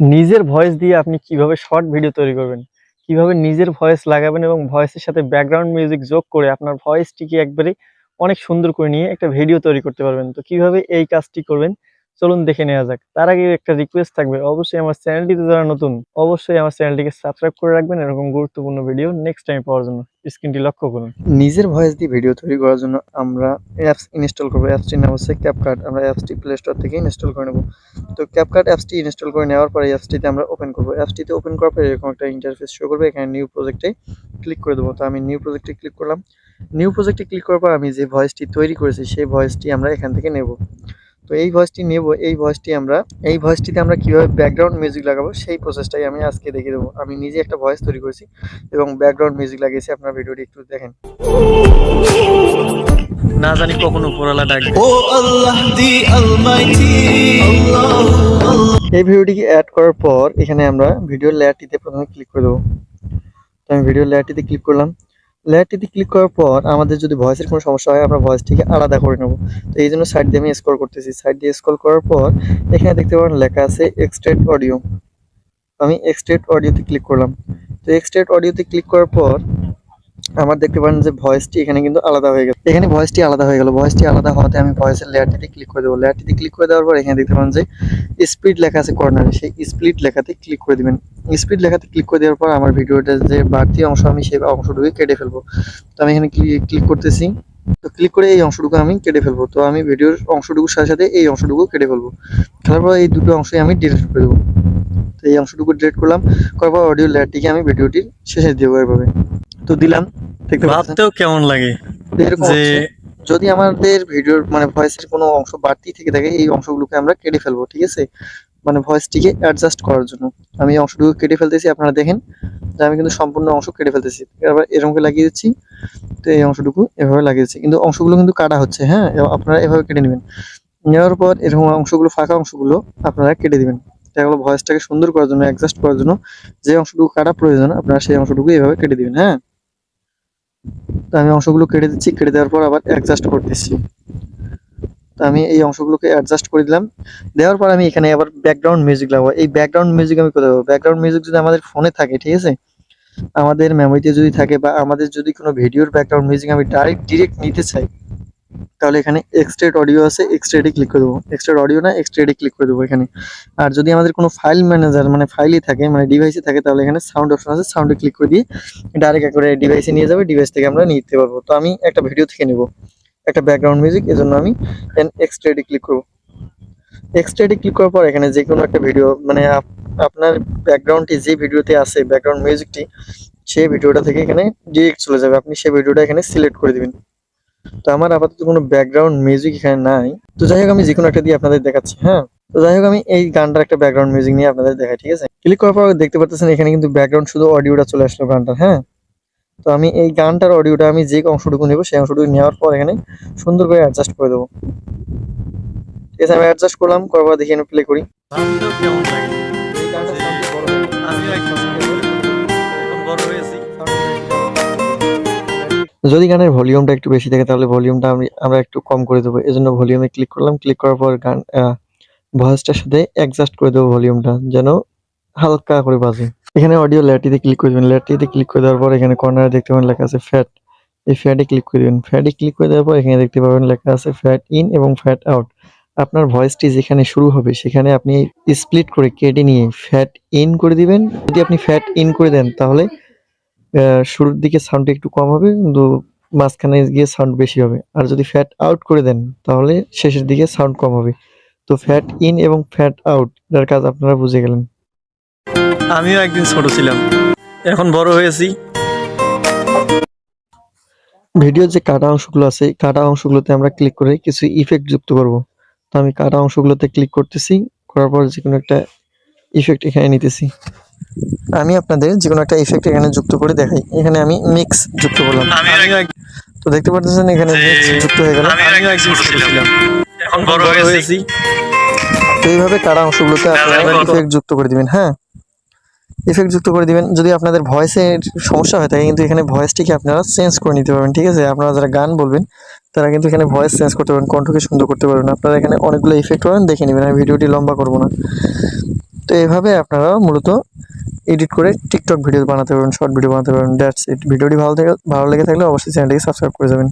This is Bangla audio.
নিজের ভয়েস দিয়ে আপনি কীভাবে শর্ট ভিডিও তৈরি করবেন, কীভাবে নিজের ভয়েস লাগাবেন এবং ভয়েসের সাথে ব্যাকগ্রাউন্ড মিউজিক যোগ করে আপনার ভয়েসটিকে একবারে অনেক সুন্দর করে নিয়ে একটা ভিডিও তৈরি করতে পারবেন। তো কীভাবে এই কাজটি করবেন চলুন দেখে নেওয়া যাক। তার আগে একটা রিকোয়েস্ট থাকবে। অবশ্যই আমার চ্যানেলটিতে যারা নতুন, অবশ্যই আমার চ্যানেলটিকে সাবস্ক্রাইব করে রাখবেন। এরকম গুরুত্বপূর্ণ ভিডিও নেক্সট টাইম পাওয়ার জন্য। স্ক্রিনটি লক্ষ্য করুন। নিজের ভয়েস দিয়ে ভিডিও তৈরি করার জন্য আমরা অ্যাপস ইনস্টল করব। অ্যাপসটির নাম হচ্ছে ক্যাপকাট আমরা অ্যাপসটি প্লে স্টোর থেকে ইনস্টল করে নেব। তো ক্যাপকাট অ্যাপসটি ইনস্টল করে নেওয়ার পরে অ্যাপসটিতে আমরা ওপেন করব। অ্যাপসটিতে ওপেন করার পরে এরকম একটা ইন্টারফেস শো করবে। এখানে নিউ প্রজেক্টে ক্লিক করে দেবো। তো আমি নিউ প্রজেক্টে ক্লিক করলাম। নিউ প্রজেক্টে ক্লিক করার পর আমি যে ভয়েসটি তৈরি করেছি, সেই ভয়েসটি আমরা এখান থেকে নেব। তো এই ভয়েসটি নেব এই ভয়েসটি আমরা এই ভয়েসটিতে আমরা কীভাবে ব্যাকগ্রাউন্ড মিউজিক লাগাবো সেই প্রসেসটাই আমি আজকে দেখিয়ে দেবো। আমি নিজে একটা ভয়েস তৈরি করেছি এবং ব্যাকগ্রাউন্ড মিউজিক লাগিয়েছি আপনার ভিডিওটি একটু দেখেন। না জানি কখন উপরওয়ালা ডাকবে এই ভিডিওটিকে অ্যাড করার পর এখানে আমরা ভিডিও লেয়ারটিতে প্রথমে ক্লিক করে দেবো। তো আমি ভিডিও লেয়ারটিতে ক্লিক করলাম। লেয়ারটিতে ক্লিক করার পর আমাদের যদি ভয়েসের কোনো সমস্যা হয়, আমরা ভয়েসটিকে আলাদা করে নেব। তো এই জন্য সাইড দিয়ে আমি স্ক্রল করতেছি। সাইড দিয়ে স্ক্রল করার পর এখানে দেখতে পারেন লেখা আছে এক্সট্রেট অডিও আমি এক্সট্রেট অডিওতে ক্লিক করলাম। তো এক্সট্রেট অডিওতে ক্লিক করার পর আমার দেখতে পারেন যে ভয়েসটি এখানে কিন্তু আলাদা হয়ে গেল এখানে ভয়েসটি আলাদা হয়ে গেল। ভয়েসটি আলাদা হওয়াতে আমি ভয়েসের লেয়ারটিতে ক্লিক করে দেবো। লেয়ারটিতে ক্লিক করে দেওয়ার পর এখানে দেখতে পারেন যে স্পিড লেখা আছে কর্নারে সেই স্প্লিট লেখাতে ক্লিক করে দিবেন। স্পিড লেখাতে ক্লিক করে দেওয়ার পর আমার ভিডিওটা যে বাড়তি অংশ আমি সেই অংশটুকু কেটে ফেলব। তো আমি এখানে ক্লিক করতেছি। তো ক্লিক করে এই অংশটুকু আমি কেটে ফেলব। তো আমি ভিডিওর অংশটুকুর সাথে সাথে এই অংশটুকু কেটে ফেলব। খেলার পর এই দুটো অংশই আমি ডিলিট করে দেবো। তো এই অংশটুকু ডিলিট করলাম। করার পর অডিও লেয়ারটিকে আমি ভিডিওটির শেষে দেবো এভাবে। তো দিলাম ভাবতেও কেমন লাগে যে যদি আমাদের ভিডিওর মানে ভয়েসের কোনো অংশ বাড়তি থেকে থাকে এই অংশগুলোকে আমরা কেটে ফেলব ঠিক আছে? মানে ভয়েসটিকে অ্যাডজাস্ট করার জন্য। আমি এই অংশটুকু কেটে ফেলতেছি আপনারা দেখেন যে আমি কিন্তু সম্পূর্ণ অংশ কেটে ফেলতেছি। এবার এরকম করে লাগিয়ে দিচ্ছি তো এই অংশটুকু এভাবে লাগিয়ে দিচ্ছি কিন্তু অংশগুলো কিন্তু কাটা হচ্ছে হ্যাঁ? আপনারা এভাবে কেটে নেবেন। নেওয়ার পর এরকম অংশগুলো ফাঁকা অংশগুলো আপনারা কেটে দিবেন। এগুলো ভয়েসটাকে সুন্দর করার জন্য অ্যাডজাস্ট করার জন্য যে অংশটুকু কাটা প্রয়োজন আপনারা সেই অংশটুকু এভাবে কেটে দিবেন হ্যাঁ? তো আমি অংশগুলো কেটে দিচ্ছি, কেটে দেওয়ার পর আবার অ্যাডজাস্ট করে দিচ্ছি তো আমি এই অংশগুলোকে অ্যাডজাস্ট করে দিলাম। দেওয়ার পর আমি এখানে আবার ব্যাকগ্রাউন্ড মিউজিক লাগাবো। এই ব্যাকগ্রাউন্ড মিউজিক আমি কোথাও ব্যাকগ্রাউন্ড মিউজিক যদি আমাদের ফোনে থাকে, ঠিক আছে? আমাদের মেমোরিতে যদি থাকে বা আমাদের যদি কোনো ভিডিওর ব্যাকগ্রাউন্ড মিউজিক আমি ডাইরেক্ট ডিরেক্ট নিতে চাই তাহলে এখানে এক্সট্রেট অডিও আছে এক্সট্রেটে ক্লিক করে দেবো। এক্সট্রেট অডিও না এক্সট্রেটে ক্লিক করে দেবো এখানে। আর যদি আমাদের কোনো ফাইল ম্যানেজার মানে ফাইলই থাকে মানে ডিভাইসে থাকে, তাহলে এখানে সাউন্ড অপশন আছে সাউন্ডে ক্লিক করে দিয়ে ডাইরেক্ট একবারে ডিভাইসে নিয়ে যাবে ডিভাইস থেকে আমরা নিতে পারব। তো আমি একটা ভিডিও থেকে নেব, একটা ব্যাকগ্রাউন্ড মিউজিক এজন্য আমি এক্সট্রেটে ক্লিক করব। এক্সট্রেটে ক্লিক করার পর এখানে যে কোনো একটা ভিডিও মানে আপ- আপনার ব্যাকগ্রাউন্ডটি যে ভিডিওতে আছে ব্যাকগ্রাউন্ড মিউজিকটি সেই ভিডিওটা থেকে এখানে ডিরেক্ট চলে যাবে। আপনি সেই ভিডিওটা এখানে সিলেক্ট করে দিবেন। তো আমার আপাতত কোনো ব্যাকগ্রাউন্ড মিউজিক এখানে নাই। তো যাই হোক আমি যে কোনো একটা দিয়ে আপনাদের দেখাচ্ছি হ্যাঁ? তো যাই হোক আমি এই গানটার একটা ব্যাকগ্রাউন্ড মিউজিক নিয়ে আপনাদের দেখাই ঠিক আছে? ক্লিক করার পর দেখতে পাচ্ছেন এখানে কিন্তু ব্যাকগ্রাউন্ড শুধু অডিওটা চলে আসলো গানটার হ্যাঁ? তো আমি এই গানটার অডিওটা আমি যে অংশটুকু নেব সেই অংশটুকু নেওয়ার পর এখানে সুন্দর করে অ্যাডজাস্ট করে দেবো। ঠিক আছে আমি অ্যাডজাস্ট করলাম করার পর দেখি আমি প্লে করি। ভাবতেও যদি গানের ভলিউমটা একটু বেশি থাকে, তাহলে ভলিউমটা আমি, আমরা একটু কম করে দেবো। এজন্য ভলিউমে ক্লিক করলাম ক্লিক করার পর গান ভয়েসটার সাথে অ্যাডজাস্ট করে দেবো ভলিউমটা, যেন হালকা করে বাজে। এখানে অডিও ল্যাটিতে ক্লিক করে দেবেন। ল্যাটিতে ক্লিক করে দেওয়ার পর এখানে কর্নারে দেখতে পাবেন লেখা আছে ফ্যাট এই ফ্যাটে ক্লিক করে দেবেন। ফ্যাটে ক্লিক করে দেওয়ার পর এখানে দেখতে পাবেন লেখা আছে ফ্যাট ইন এবং ফ্যাট আউট আপনার ভয়েসটি যেখানে শুরু হবে, সেখানে আপনি স্প্লিট করে কেটে নিয়ে ফ্যাট ইন করে দিবেন। যদি আপনি ফ্যাট ইন করে দেন, তাহলে শুরুর দিকে সাউন্ডটা একটু কম হবে কিন্তু মাঝখানে গিয়ে সাউন্ড বেশি হবে। আর যদি ফ্যাট আউট করে দেন তাহলে শেষের দিকে সাউন্ড কম হবে। তো ফ্যাট ইন এবং ফ্যাট আউট এটার কাজ আপনারা বুঝে গেলেন। আমিও একদিন ছোট ছিলাম এখন বড় হয়েছি। ভিডিওর যে কাটা অংশগুলো আছে কাটা অংশগুলোতে আমরা ক্লিক করে কিছু ইফেক্ট যুক্ত করব। তো আমি কাটা অংশগুলোতে ক্লিক করতেছি করার পর যে কোনো একটা ইফেক্ট এখানে নিতেছি। আমি আপনাদের যে কোনো একটা ইফেক্ট এখানে যুক্ত করে দেখাই। এখানে আমি মিক্স যুক্ত করলাম। তো দেখতে পাচ্ছেন এখানে মিক্স যুক্ত হয়ে গেল। এখন বড় হয়েছি। তো এইভাবে কাটা অংশগুলোতে আপনারা ইফেক্ট যুক্ত করে দিবেন হ্যাঁ? ইফেক্ট যুক্ত করে দিবেন। যদি আপনাদের ভয়েসের সমস্যা হয়ে থাকে কিন্তু এখানে ভয়েসটিকে আপনারা চেঞ্জ করে নিতে পারবেন ঠিক আছে? আপনারা যারা গান বলবেন তারা কিন্তু এখানে ভয়েস চেঞ্জ করতে পারবেন কণ্ঠকে সুন্দর করতে পারবেন। আপনারা এখানে অনেকগুলো ইফেক্ট পাবেন দেখে নেবেন। আমি ভিডিওটি লম্বা করব না। তো এভাবে আপনারা মূলত এডিট করে টিকটক ভিডিও বানাতে পারবেন শর্ট ভিডিও বানাতে পারবেন দ্যাটস ইট ভিডিওটি ভালো থেকে ভালো লেগে থাকলে অবশ্যই চ্যানেলটিকে সাবস্ক্রাইব করে যাবেন।